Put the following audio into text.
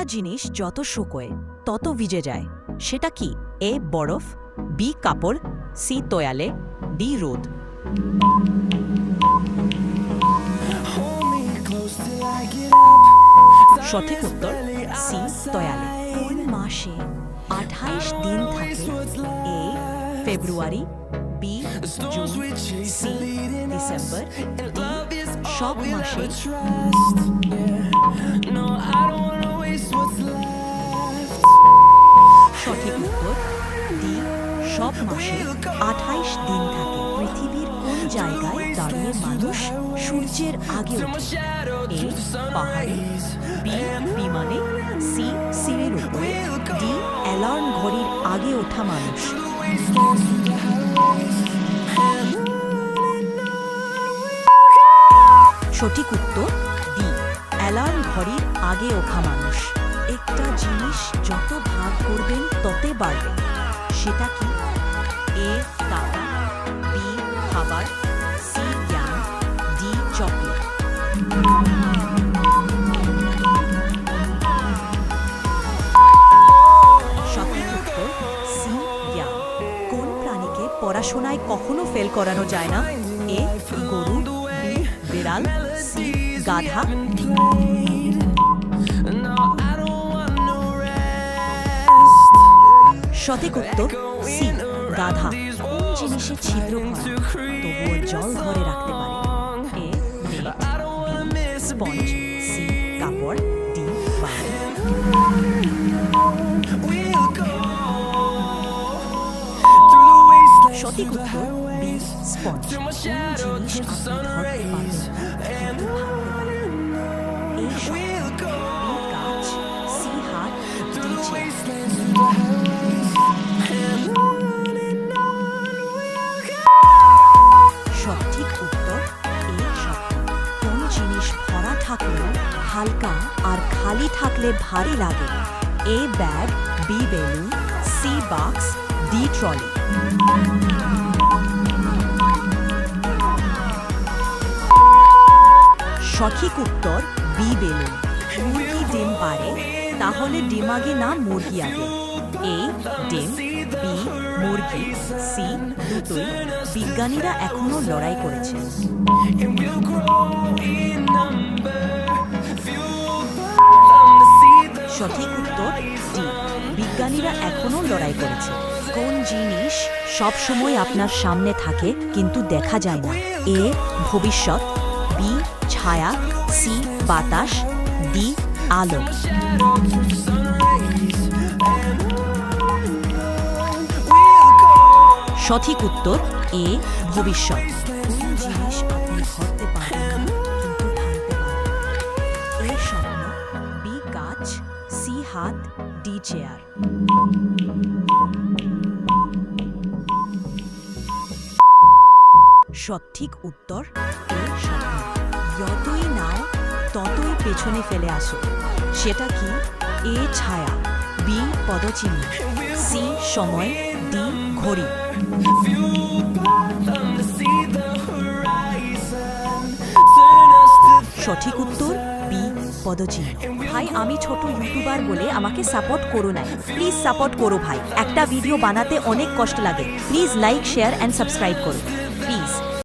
একটা জিনিস যত শুকোয়, তত ভিজে যায়। সেটা কি? এ, বরফ, বি, কাপড়, সি, তোয়ালে, ডি, রোদ। সঠিক উত্তর, সি, তয়ালে। কোন মাসে আঠাইশ দিন থাকে? A, February, B, June, C, December সব মাসে। আঠাইশ দিন থাকে। পৃথিবীর কোন জায়গায় দাঁড়িয়ে মানুষ সূর্যের আগে এ পাহাড়ে, বি বিমানে, সি সিঁড়ির উপরে, ডি অ্যালার্ম ঘড়ির আগে ওঠা মানুষ। সঠিক উত্তর, ডি, অ্যালার্ম ঘড়ির আগে ওঠা মানুষ। একটা জিনিস যত ভাগ করবেন, ততে বাড়বে। সেটা কি? পড়াশোনায় কখনো ফেল করানো যায় না। এ, গরু, বি, বিড়াল গাধা। সঠিক উত্তর, সি, গাধা। কোন জিনিসে ছিদ্র তবুও জল ধরে রাখতে পারে। এ স্পঞ্জ, সি, কাপড়, ডি, বালি। সঠিক উত্তর এ শব্দ কোন জিনিস ভরা থাকলেও হালকা আর খালি থাকলে ভারী লাগে। A bag B balloon C বাক্স ডি ট্রলি। সঠিক উত্তর, বি বেলুন। মুরগি ডিম পারে, তাহলে ডিম আগে না, মুরগি আগে। এ, ডিম, বি, মুরগি, সি, দুটোই বিজ্ঞানীরা এখনও লড়াই করেছেন সঠিক বিজ্ঞানীরা এখনও লড়াই করেছে। কোন জিনিস সব সময় আপনার সামনে থাকে, কিন্তু দেখা যায় না। এ, ভবিষ্যৎ, বি, ছায়া, সি, বাতাস, ডি, আলো। সঠিক উত্তর, এ, ভবিষ্যৎ। ডি চেয়ার সঠিক উত্তর যতই নাও, ততই পেছনে ফেলে আসো। সেটা কি? এ ছায়া, বি পদচিহ্ন, সি সময়, ডি ঘড়ি। সঠিক উত্তর পদচিহ্ন ভাই, আমি ছোট ইউটিউবার বলে আমাকে সাপোর্ট করো না প্লিজ সাপোর্ট করো ভাই। একটা ভিডিও বানাতে অনেক কষ্ট লাগে। Please like share and subscribe করো।